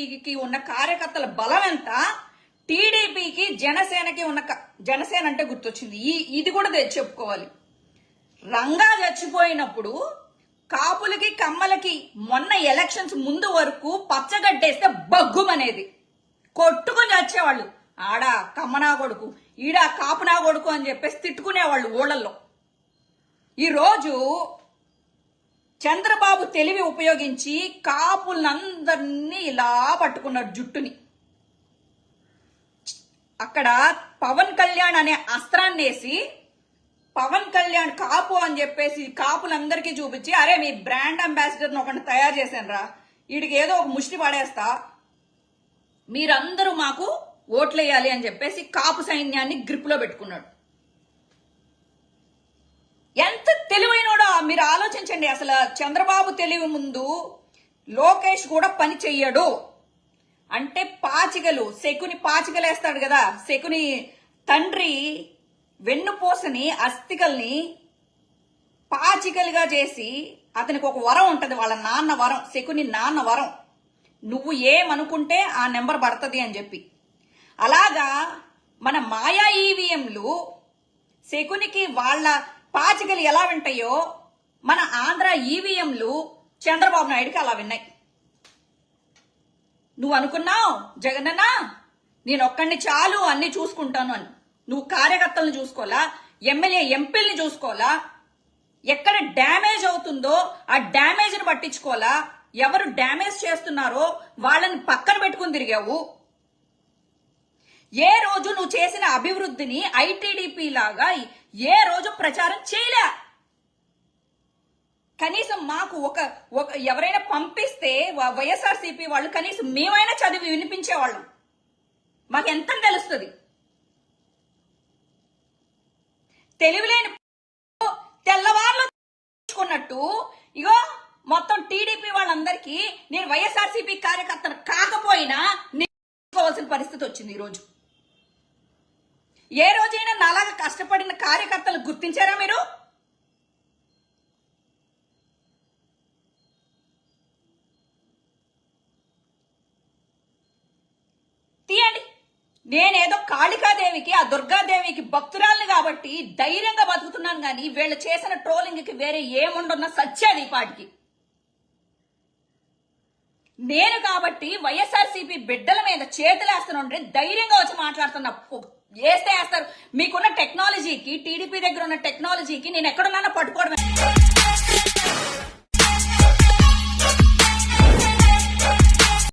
టీడీపీకి ఉన్న కార్యకర్తల బలం ఎంత టీడీపీకి జనసేనకి ఉన్న జనసేన అంటే గుర్తొచ్చింది. ఈ ఇది కూడా తెచ్చి చెప్పుకోవాలి. రంగా చచ్చిపోయినప్పుడు కాపులకి కమ్మలకి మొన్న ఎలక్షన్స్ ముందు వరకు పచ్చగడ్డేస్తే బగ్గుమనేది. కొట్టుకుని వచ్చేవాళ్ళు ఆడ కమ్మనా కొడుకు ఈడ కాపునా కొడుకు అని చెప్పేసి తిట్టుకునేవాళ్ళు ఊళ్ళల్లో. ఈరోజు చంద్రబాబు తెలివి ఉపయోగించి కాపులందరినీ ఇలా పట్టుకున్నాడు జుట్టుని. అక్కడ పవన్ కళ్యాణ్ అనే అస్త్రాన్ని వేసి పవన్ కళ్యాణ్ కాపు అని చెప్పేసి కాపులందరికీ చూపించి అరే మీ బ్రాండ్ అంబాసిడర్ని ఒకటి తయారు చేశాను రా వీడికి ఏదో ఒక ముష్టి పడేస్తా. మీరందరూ మాకు ఓట్లేయాలి అని చెప్పేసి కాపు సైన్యాన్ని గ్రిప్లో పెట్టుకున్నాడు ఎంత తెలివైనోడో మీరు ఆలోచించండి అసలు చంద్రబాబు తెలివి ముందు లోకేష్ కూడా పని చెయ్యడు. అంటే పాచికలు శకుని పాచికలేస్తాడు కదా. శకుని తండ్రి వెన్నుపూసని అస్థికల్ని పాచికలుగా చేసి అతనికి ఒక వరం ఉంటది వాళ్ళ నాన్న వరం శకుని నాన్న వరం. నువ్వు ఏమనుకుంటే ఆ నెంబర్ పడుతుంది అని చెప్పి. అలాగా మన మాయా ఈవీఎంలు శకునికి వాళ్ళ పాచికలు ఎలా వింటాయో మన ఆంధ్ర ఈవీఎంలు చంద్రబాబు నాయుడుకి అలా విన్నాయి. నువ్వు అనుకున్నావు జగనన్న నేను ఒక్కడిని చాలు అన్ని చూసుకుంటాను అని. నువ్వు కార్యకర్తలను చూసుకోవాలా? ఎమ్మెల్యే ఎంపీల్ని చూసుకోవాలా? ఎక్కడ డ్యామేజ్ అవుతుందో ఆ డ్యామేజ్ని పట్టించుకోవాలా? ఎవరు డ్యామేజ్ చేస్తున్నారో వాళ్ళని పక్కన పెట్టుకుని తిరిగావు. ఏ రోజు నువ్వు చేసిన అభివృద్ధిని ఐటీడీపీ లాగా ఏ రోజు ప్రచారం చేయలే. కనీసం మాకు ఒక ఒక ఎవరైనా పంపిస్తే వైఎస్ఆర్సీపీ వాళ్ళు కనీసం మేమైనా చదివి వినిపించేవాళ్ళం. మాకు ఎంత తెలుస్తుంది? తెలివిలేని తెల్లవార్లు తీసుకున్నట్టు ఇగో మొత్తం టీడీపీ వాళ్ళందరికీ నేను వైఎస్ఆర్సీపీ కార్యకర్త కాకపోయినా నేర్చుకోవాల్సిన పరిస్థితి వచ్చింది ఈరోజు. ఏ రోజైనా నాలాగా కష్టపడిన కార్యకర్తలు గుర్తించారా మీరు? నేనేదో కాళికాదేవికి ఆ దుర్గాదేవికి భక్తురాల్ని కాబట్టి ధైర్యంగా బతుకుతున్నాను కానీ వీళ్ళు చేసిన ట్రోలింగ్కి వేరే ఏముండన్న సత్యాది పాటికి. నేను కాబట్టి వైఎస్ఆర్సీపీ బిడ్డల మీద చేతులేస్తానంటే ధైర్యంగా వచ్చి మాట్లాడుతున్నా. వేస్తే వేస్తారు. మీకున్న టెక్నాలజీకి టీడీపీ దగ్గర ఉన్న టెక్నాలజీకి నేను ఎక్కడున్నా పట్టుకోవడమే.